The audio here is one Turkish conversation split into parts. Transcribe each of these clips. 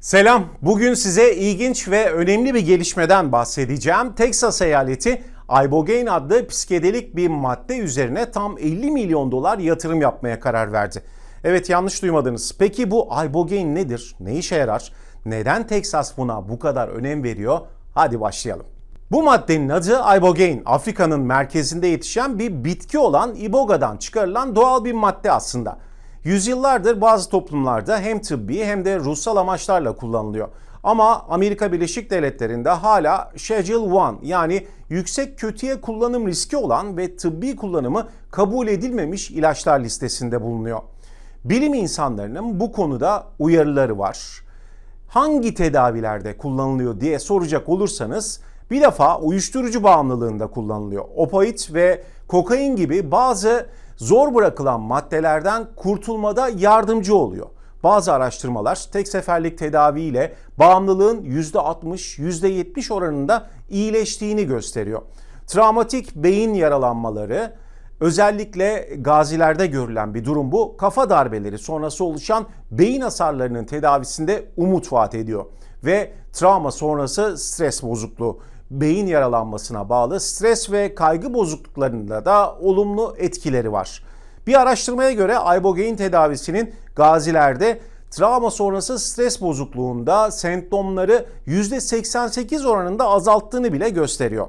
Selam. Bugün size ilginç ve önemli bir gelişmeden bahsedeceğim. Texas eyaleti Ibogaine adlı psikedelik bir madde üzerine tam 50 milyon dolar yatırım yapmaya karar verdi. Evet yanlış duymadınız. Peki bu Ibogaine nedir? Ne işe yarar? Neden Texas buna bu kadar önem veriyor? Hadi başlayalım. Bu maddenin adı Ibogaine. Afrika'nın merkezinde yetişen bir bitki olan iboga'dan çıkarılan doğal bir madde aslında. Yüzyıllardır bazı toplumlarda hem tıbbi hem de ruhsal amaçlarla kullanılıyor. Ama Amerika Birleşik Devletleri'nde hala Schedule 1 yani yüksek kötüye kullanım riski olan ve tıbbi kullanımı kabul edilmemiş ilaçlar listesinde bulunuyor. Bilim insanlarının bu konuda uyarıları var hangi tedavilerde kullanılıyor diye soracak olursanız bir defa uyuşturucu bağımlılığında kullanılıyor. Opoid ve kokain gibi bazı zor bırakılan maddelerden kurtulmada yardımcı oluyor. Bazı araştırmalar tek seferlik tedaviyle bağımlılığın %60, %70 oranında iyileştiğini gösteriyor. Travmatik beyin yaralanmaları, Özellikle gazilerde görülen bir durum bu. Kafa darbeleri sonrası oluşan beyin hasarlarının tedavisinde umut vaat ediyor. Ve travma sonrası stres bozukluğu beyin yaralanmasına bağlı stres ve kaygı bozukluklarında da olumlu etkileri var. Bir araştırmaya göre ibogaine tedavisinin gazilerde travma sonrası stres bozukluğunda semptomları %88 oranında azalttığını bile gösteriyor.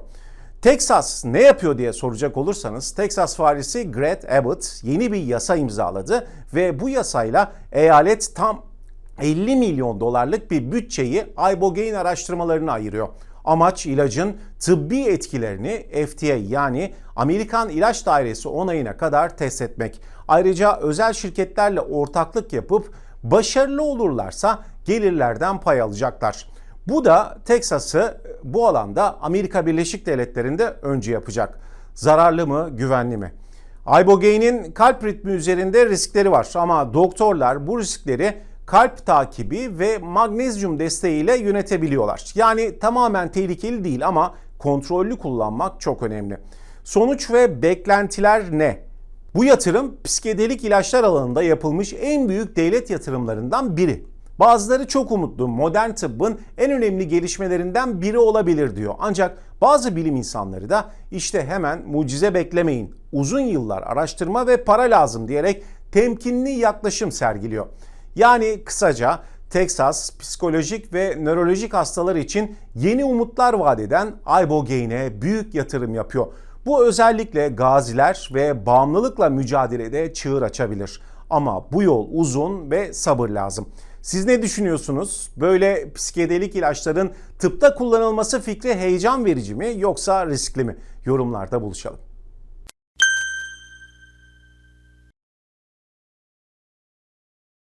Texas ne yapıyor diye soracak olursanız Texas valisi Greg Abbott yeni bir yasa imzaladı ve bu yasayla eyalet tam 50 milyon dolarlık bir bütçeyi ibogaine araştırmalarına ayırıyor. Amaç ilacın tıbbi etkilerini FDA yani Amerikan İlaç Dairesi onayına kadar test etmek. Ayrıca özel şirketlerle ortaklık yapıp başarılı olurlarsa gelirlerden pay alacaklar. Bu da Teksas'ı bu alanda Amerika Birleşik Devletleri'nde önce yapacak. Zararlı mı, güvenli mi? Ibogaine'in kalp ritmi üzerinde riskleri var ama doktorlar bu riskleri kalp takibi ve magnezyum desteğiyle yönetebiliyorlar. Yani tamamen tehlikeli değil ama kontrollü kullanmak çok önemli. Sonuç ve beklentiler ne? Bu yatırım psikedelik ilaçlar alanında yapılmış en büyük devlet yatırımlarından biri. Bazıları çok umutlu modern tıbbın en önemli gelişmelerinden biri olabilir diyor. Ancak bazı bilim insanları da işte hemen mucize beklemeyin. Uzun yıllar araştırma ve para lazım diyerek temkinli yaklaşım sergiliyor. Yani kısaca Texas psikolojik ve nörolojik hastalar için yeni umutlar vaat eden Ibogaine'e büyük yatırım yapıyor. Bu özellikle gaziler ve bağımlılıkla mücadelede çığır açabilir. Ama bu yol uzun ve sabır lazım. Siz ne düşünüyorsunuz? Böyle psikedelik ilaçların tıpta kullanılması fikri heyecan verici mi yoksa riskli mi? Yorumlarda buluşalım.